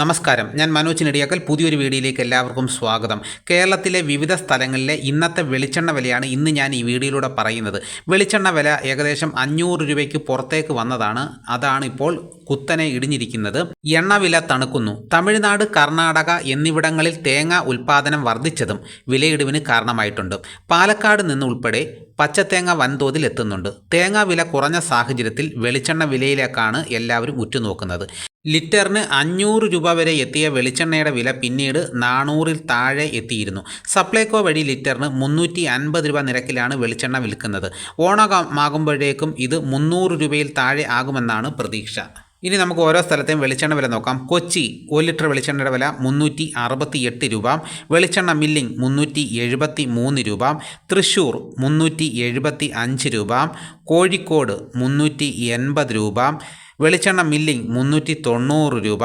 നമസ്കാരം. ഞാൻ മനോജ് നെടിയാക്കൽ. പുതിയൊരു വീഡിയോയിലേക്ക് എല്ലാവർക്കും സ്വാഗതം. കേരളത്തിലെ വിവിധ സ്ഥലങ്ങളിലെ ഇന്നത്തെ വെളിച്ചെണ്ണ വിലയാണ് ഇന്ന് ഞാൻ ഈ വീഡിയോയിലൂടെ പറയുന്നത്. വെളിച്ചെണ്ണ വില ഏകദേശം അഞ്ഞൂറ് രൂപയ്ക്ക് പുറത്തേക്ക് വന്നതാണ്. അതാണ് ഇപ്പോൾ കുത്തനെ ഇടിഞ്ഞിരിക്കുന്നത്. എണ്ണവില തണുക്കുന്നു. തമിഴ്നാട് കർണാടക എന്നിവിടങ്ങളിൽ തേങ്ങ ഉൽപ്പാദനം വർദ്ധിച്ചതും വിലയിടിവിന് കാരണമായിട്ടുണ്ട്. പാലക്കാട് നിന്ന് ഉൾപ്പെടെ പച്ചത്തേങ്ങ വൻതോതിൽ എത്തുന്നുണ്ട്. തേങ്ങ വില കുറഞ്ഞ സാഹചര്യത്തിൽ വെളിച്ചെണ്ണ വിലയിലേക്കാണ് എല്ലാവരും ഉറ്റുനോക്കുന്നത്. ലിറ്ററിന് അഞ്ഞൂറ് രൂപ വരെ എത്തിയ വെളിച്ചെണ്ണയുടെ വില പിന്നീട് നാനൂറിൽ താഴെ എത്തിയിരുന്നു. സപ്ലൈകോ വഴി ലിറ്ററിന് മുന്നൂറ്റി അൻപത് രൂപ നിരക്കിലാണ് വെളിച്ചെണ്ണ വിൽക്കുന്നത്. ഓണമാകുമ്പോഴേക്കും ഇത് മുന്നൂറ് രൂപയിൽ താഴെ ആകുമെന്നാണ് പ്രതീക്ഷ. ഇനി നമുക്ക് ഓരോ സ്ഥലത്തെയും വെളിച്ചെണ്ണ വില നോക്കാം. കൊച്ചി ഒരു ലിറ്റർ വെളിച്ചെണ്ണയുടെ വില മുന്നൂറ്റി അറുപത്തി എട്ട് രൂപ. വെളിച്ചെണ്ണ മില്ലിംഗ് മുന്നൂറ്റി എഴുപത്തി മൂന്ന് രൂപ. തൃശ്ശൂർ മുന്നൂറ്റി എഴുപത്തി അഞ്ച് രൂപ. കോഴിക്കോട് മുന്നൂറ്റി എൺപത് രൂപ. വെളിച്ചെണ്ണ മില്ലിംഗ് മുന്നൂറ്റി തൊണ്ണൂറ് രൂപ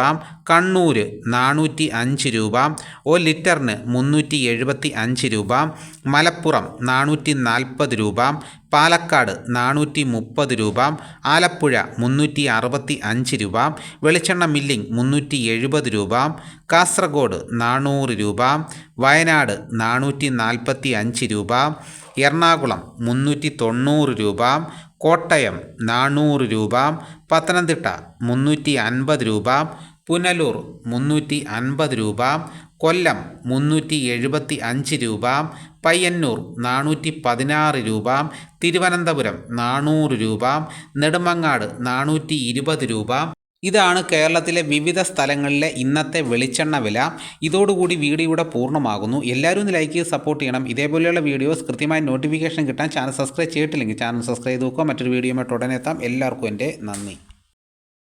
കണ്ണൂർ നാനൂറ്റി അഞ്ച് രൂപ ഒരു ലിറ്ററിന് മുന്നൂറ്റി എഴുപത്തി അഞ്ച് രൂപ മലപ്പുറം നാനൂറ്റി നാൽപ്പത് രൂപ പാലക്കാട് നാനൂറ്റി മുപ്പത് രൂപ ആലപ്പുഴ മുന്നൂറ്റി അറുപത്തി അഞ്ച് രൂപ വെളിച്ചെണ്ണ മില്ലിംഗ് മുന്നൂറ്റി എഴുപത് രൂപ കാസർഗോഡ് നാനൂറ് രൂപ വയനാട് നാനൂറ്റി നാൽപ്പത്തി അഞ്ച് രൂപ എറണാകുളം മുന്നൂറ്റി തൊണ്ണൂറ് രൂപ കോട്ടയം നാനൂറ് രൂപ പത്തനംതിട്ട മുന്നൂറ്റി അൻപത് രൂപ പുനലൂർ മുന്നൂറ്റി അൻപത് രൂപ കൊല്ലം മുന്നൂറ്റി എഴുപത്തി അഞ്ച് രൂപ പയ്യന്നൂർ നാനൂറ്റി പതിനാറ് രൂപ തിരുവനന്തപുരം നാനൂറ് രൂപ നെടുമങ്ങാട് നാനൂറ്റി ഇരുപത് രൂപ ഇതാണ് കേരളത്തിലെ വിവിധ സ്ഥലങ്ങളിലെ ഇന്നത്തെ വെളിച്ചെണ്ണ വില. ഇതോടുകൂടി വീഡിയോയുടെ പൂർണമാകുന്നു. എല്ലാവരും ഒന്ന് ലൈക്ക് ചെയ്ത് സപ്പോർട്ട് ചെയ്യണം. ഇതേപോലെയുള്ള വീഡിയോസ് കൃത്യമായി നോട്ടിഫിക്കേഷൻ കിട്ടാൻ ചാനൽ സബ്സ്ക്രൈബ് ചെയ്തിട്ടില്ലെങ്കിൽ ചാനൽ സബ്സ്ക്രൈബ് ചെയ്ത് നോക്കുക. മറ്റൊരു വീഡിയോയുമായിട്ട് ഉടനെ എത്താം. എല്ലാവർക്കും എന്റെ നന്ദി.